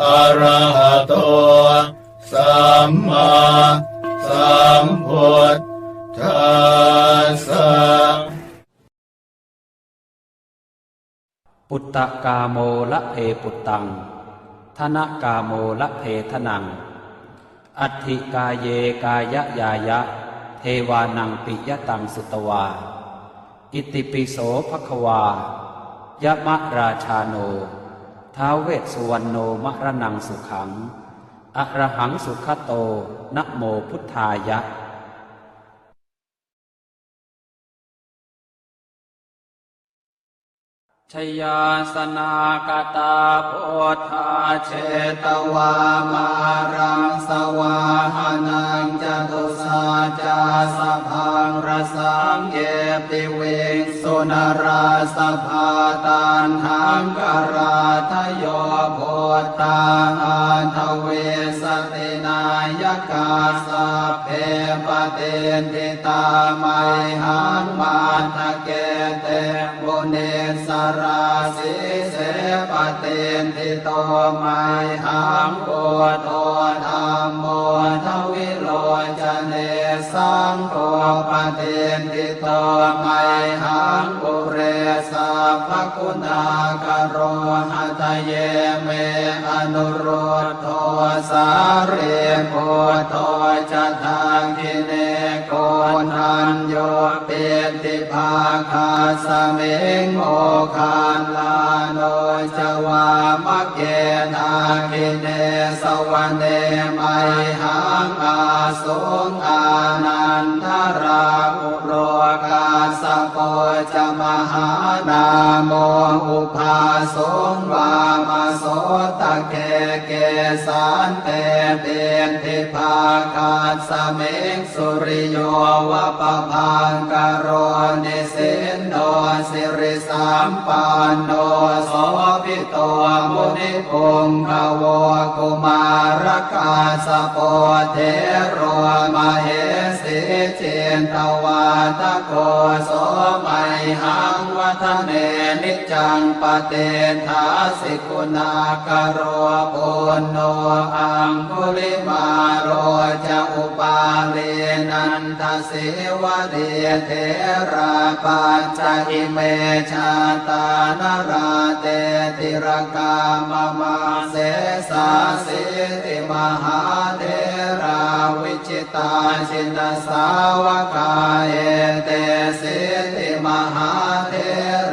อะระหะโตสัมมาสัมพุทธัสสะปุตตะกาโมละเพปุตตังธนกาโมละเพทนัง อัตถิกาเยกายะยายะ เทวานังปิยตังสุตวา อิติปิโสภควายะมะราชาโน ท้าวเวสสุวรรณโนมระนังสุขัง อรหังสุขโตนะโมพุทธายะ ชยาสนากตาโพธาเชตวามารังสวาหานังจตุสาจาสะพังรสังเยติเวงสุนราสภาตันทังกราทโยโพตาอันทเวสตินายกาสเพปเตนติตาไมหังมาตะเกเตบุเนสราสิเสปเตนติโตไมหังโกโตธรรมโมทวิโลจเนสังโฆปเตนติโตไมหังปุเรสัพพคุณากโรหัตเยเมอนุโรธโทสาเรโกโทจะทางกิเนโก นันโยเปติภาคาสเมงโอคานลาโนจวามะเกนาคิเนสวันเนไมหังอาสงอานันทราอุโจะมหานาโมอุภาสงวามาโสตะเกเกสานเตเตนทิภาคาสเมงสุริโยวะปะพังกโรนิสินโนสิริสามปานโนโสภิโตมุนิพงขวกุมารกาสโปเทโรมาเห เจนตวาตโกโสไมหังวัฒเนนิจังปเตทาสิกุณากโรปุณโนอังคุลิมาโรจะอุปาเลนันทสิวะเดเทราปัจจอิเมชาตานราเตติรกามมาเสสาสิติมหาเทราวิ ตาชินสาวกาเอเตสิติมหาเท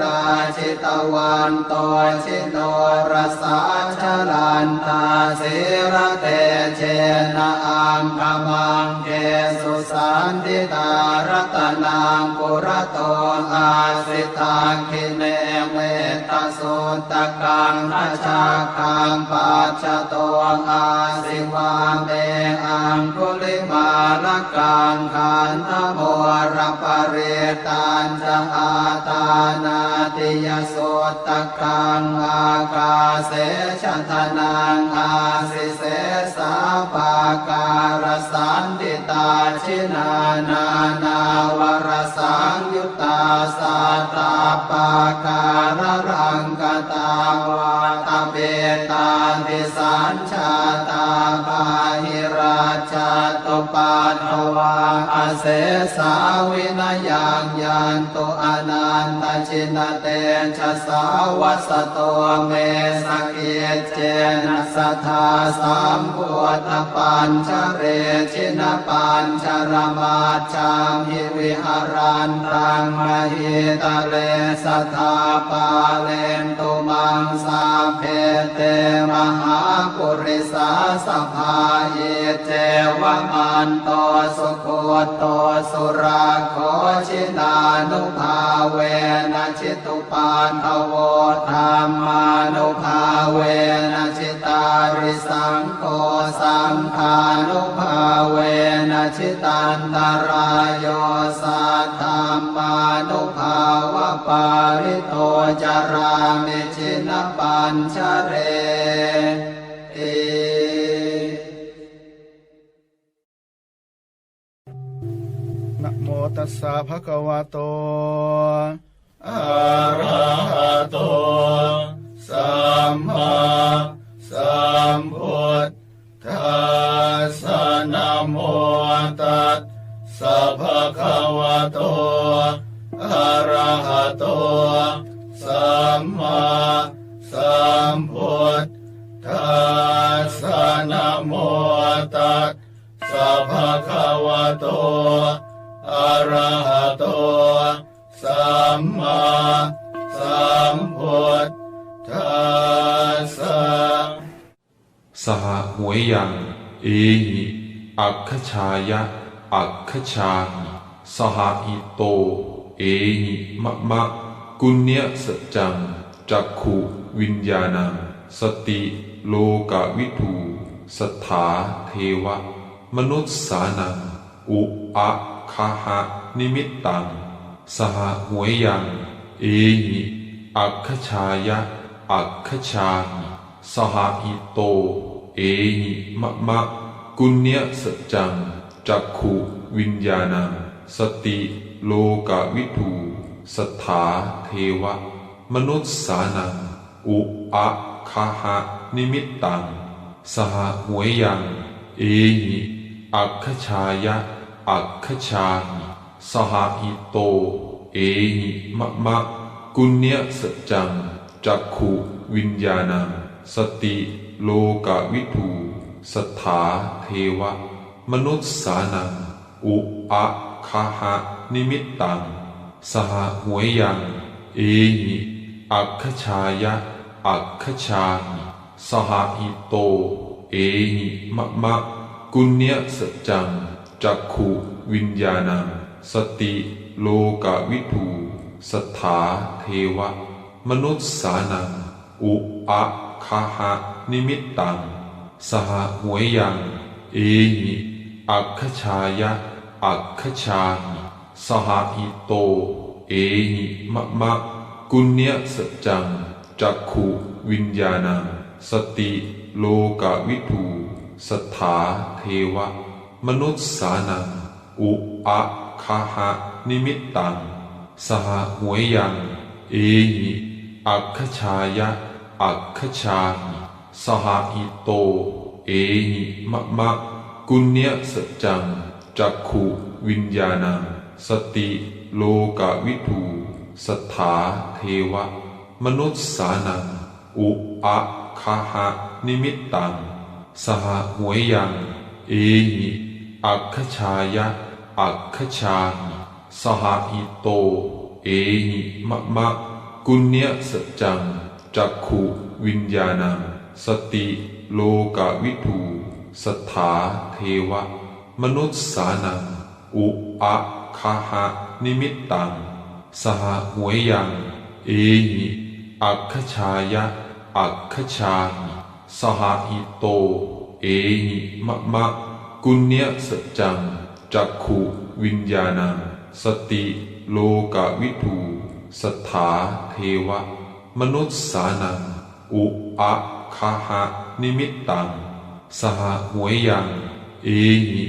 ราชิตวันโตชิโนรสาชลันตาสิระเตเชนะอังคมังเกสุสันติตารตนังปุระโตอาสิตังคิเนเม ตสุตตะกังนาชาคังปัจจโตอาสิวาเมอังคุลิมาลกังขันธโมรปเรตันจะอาตานาติยโสตะกังอากาเสชะทนังอาสิเสสาปาการสันติตาชินานานาวรสังยุตตาสาตาปาการรงกตาวาตเบตาติสัญชาตาปาหิราชาตุปาทวา อาเสสาวินายังยันตุอนันตชินเตชะสาวัสโตเมสกเกเจนะสัทธาสามพุทธปัญชเรชินปัญชรมาจามหิวิหารันตังมหิตาเลสัทธาปาเลนตุมังสาเพเตมหาปุริสาสภาเยเจวมานโตสุโคโตสุราโคชินานุภาเวนะจิตุปาทโวธรรมานุภาเวนะจิตาริสังโฆสังฆานุภาเวนะจิตันตรายโยสัทธรรมานุภาวะปาริโตจารามิจินปัญชเร ตัสสะภะคะวะโต อะระหะโต สัมมาสัมพุทธัสสะนะโมตัสสะภะคะวะโต อะระหะโต สัมมาสัมพุทธัสสะนะโมตัสสะภะคะวะโต อะระหะโตสัมมาสัมพุทธัสสะสหหวยยังเอหิอัคคชายะอัคคชาหิสหหิโต เอหิมะมะกุญญสัจจังจักขุวิญญาณังสติโลกวิทูสถาเทวะ มนุษย์สานังอุอะ คาหะนิมิตตัง สหหวยยัง เอหิอัคคชายะ อัคคชาหิสหหิโต เอหิมะมะ กุญญสัจจัง จักขุวิญญาณัง สติโลกวิทูสถาเทวะ มนุษย์สานัง อุอะคาหะนิมิตตัง สหหวยยัง เอหิอัคคชายะ อัคคชาหิสหหิโต เอหิมะมะ กุญญสัจจัง จักขุวิญญาณัง สติโลกาวิทูสถาเทวะ มนุษย์สานัง อุอะคาหะนิมิตตัง สหหวยยัง เอหิอัคคชายะ อัคคชาหิสหหิโต เอหิมะมะ กุญญสัจจัง จักขุวิญญาณัง สติโลกวิทูสถาเทวะ มนุษย์สานัง อุอะคาหะนิมิตตัง สหหวยยัง เอหิอัคชายะ อัคชาหิสหหิโต เอหิมะมะ กุญญสัจจัง จักขุวิญญาณัง สติโลกวิทูสถาเทวะ มนุษย์สานัง อุอะคาหะนิมิตตัง สหหวยยัง เอหิอัคคชายะ อัคคชาหิสหหิโต เอหิมะมะ กุญญสัจจัง จักขุวิญญาณัง สติโลกวิทูสถาเทวะ มนุษย์สานัง อุอะคาหะนิมิตตัง สหหวยยัง เอหิ อัคคชายะ อัคคชาหิสหหิโต เอหิมะมะ กุญญสัจจัง จักขุวิญญาณัง สติโลกวิทูสถาเทวะ มนุษย์สานัง อุอะคาหะนิมิตตัง สหหวยยัง เอหิอัคคชายะ อัคคชาหิสหหิโต เอหิมะมะ กุญญสัจจัง จักขุวิญญาณัง สติโลกวิทูสถาเทวะ มนุษย์สานัง อุอะคาหะนิมิตตัง สหหวยยัง เอหิ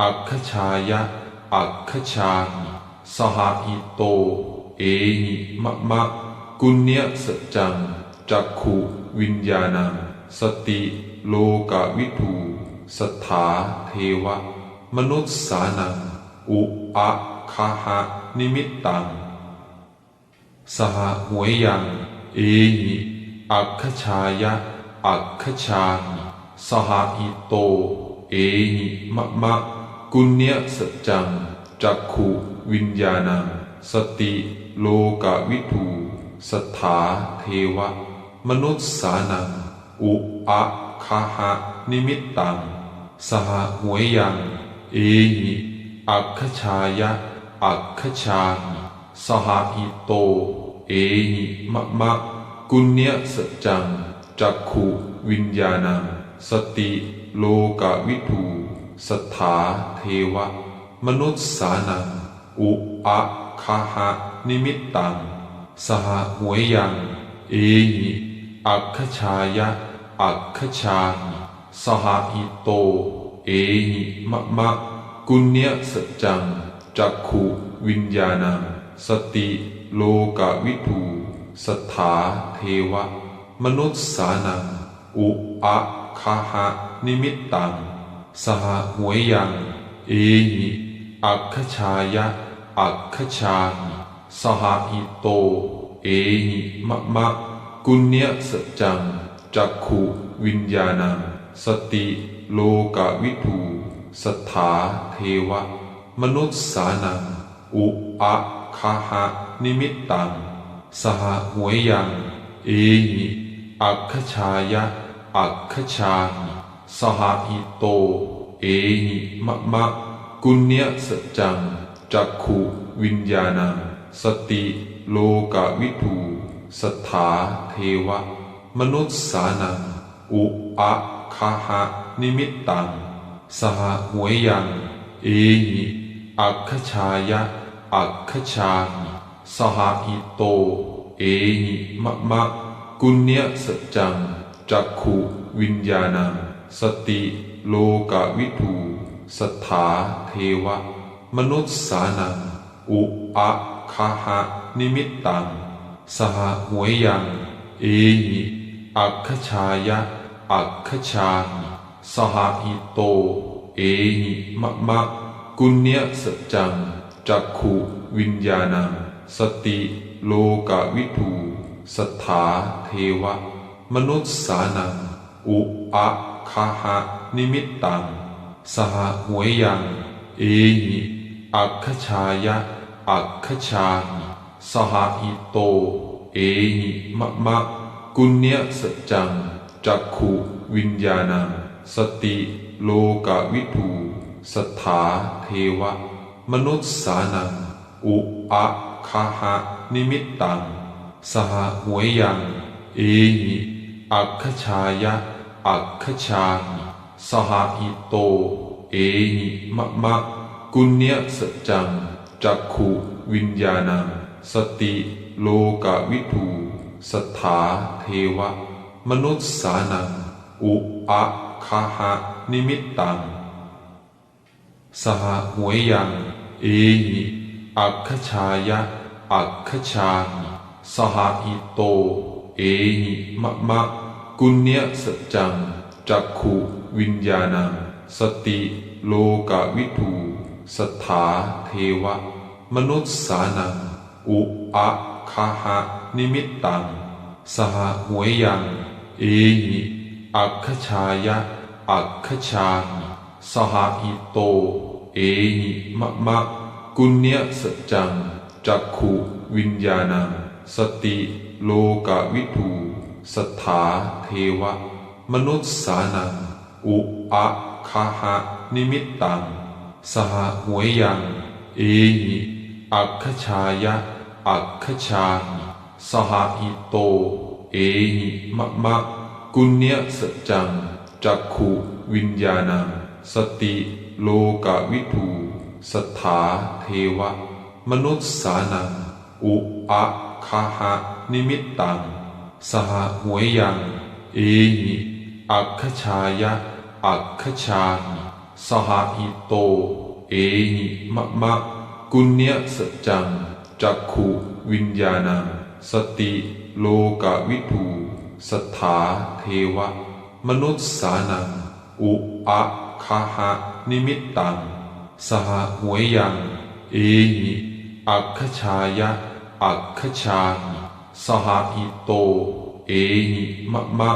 อัคคชายะ อัคคชาหิสหหิโต เอหิมะมะ กุญญสัจจัง จักขุวิญญาณัง สติโลกวิทู สถาเทวะ มนุษย์สานัง อุอะคาหะนิมิตตัง สหหวยยัง เอหิอัคชายะ อัคชาหิสหหิโต เอหิมะมะ กุญญสัจจัง จักขุวิญญาณัง สติโลกวิทูสถาเทวะ มนุษย์สานัง อุอะคาหะนิมิตตัง สหหวยยัง เอหิอัคคชายะ อัคคชาหิสหหิโต เอหิมะมะ กุญญสัจจัง จักขุวิญญาณัง สติโลกวิทูสถาเทวะ มนุษย์สานัง อุอะคาหะนิมิตตัง สหหวยยัง เอหิอัคคชายะ อัคคชาหิ สหหิโต เอหิมะมะ กุญญสัจจัง จักขุวิญญาณัง สติโลกวิทูสถาเทวะ มนุษย์สานัง อุอะคาหะนิมิตตัง สหหวยยัง เอหิอัคชายะ อัคชาหิสหหิโต เอหิมะมะ กุญญสัจจัง จักขุวิญญาณัง สติโลกวิทูสถาเทวะ มนุษย์สานัง อุอะคาหะนิมิตตัง สหหวยยัง เอหิอัคคชายะ อัคคชาหิสหหิโต เอหิมะมะ กุญญสัจจัง จักขุวิญญาณัง สติโลกวิทูสถาเทวะ มนุษย์สานัง อุอะ คาหะนิมิตตัง สหหวยยัง เอหิอัคคชายะ อัคคชาหิสหหิโต เอหิมะมะ กุญญสัจจัง จักขุวิญญาณัง สติโลกวิทูสถาเทวะ มนุษย์สานัง อุอะคาหะนิมิตตัง สหหวยยัง เอหิอัคคชายะ อัคคชาหิสหหิโต เอหิมะมะ กุญญสัจจัง จักขุวิญญาณัง สติโลกวิทูสถาเทวะ มนุษย์สานัง อุอะคาหะนิมิตตัง สหหวยยัง เอหิอัคคชายะ อัคคชาหิสหหิโต เอหิมะมะ กุญญสัจจัง จักขุวิญญาณัง สติโลกวิทูสถาเทวะ มนุษย์สานัง อุอะคาหะนิมิตตัง สหหวยยัง เอหิอัคชายะ อัคชาหิสหหิโต เอหิมะมะ กุญญสัจจัง จักขุวิญญาณัง สติโลกวิทูสถาเทวะ มนุษย์สานัง อุอะคาหะนิมิตตัง สหหวยยัง เอหิอัคคชายะ อัคคชาหิสหหิโต เอหิมะมะ กุญญสัจจัง จักขุวิญญาณัง สติโลกวิทูสถาเทวะ มนุษย์สานัง อุอะคาหะนิมิตตัง สหหวยยัง เอหิอัคคชายะ อัคคชาหิสหหิโต เอหิมะมะ กุญญสัจจัง จักขุวิญญาณัง สติโลกาวิทูสถาเทวะ มนุษย์สานัง อุอะคาหะนิมิตตัง สหหวยยัง เอหิอัคคชายะ อัคคชาหิสหหิโต เอหิมะมะ กุญญสัจจัง จักขุวิญญาณัง สติโลกาวิทูสถาเทวะ มนุษย์สานัง อุอะคาหะนิมิตตัง สหหวยยัง เอหิอัคคชายะ อัคคชาหิสหหิโต เอหิมะมะ กุญญสัจจัง จักขุวิญญาณัง สติ โลกวิถูสถาเทวะ มนุษย์สานัง อุอะคาหะนิมิตตัง สหหวยยัง เอหิอัคชายะ อัคคชาหิสหหิโต เอหิมะมะ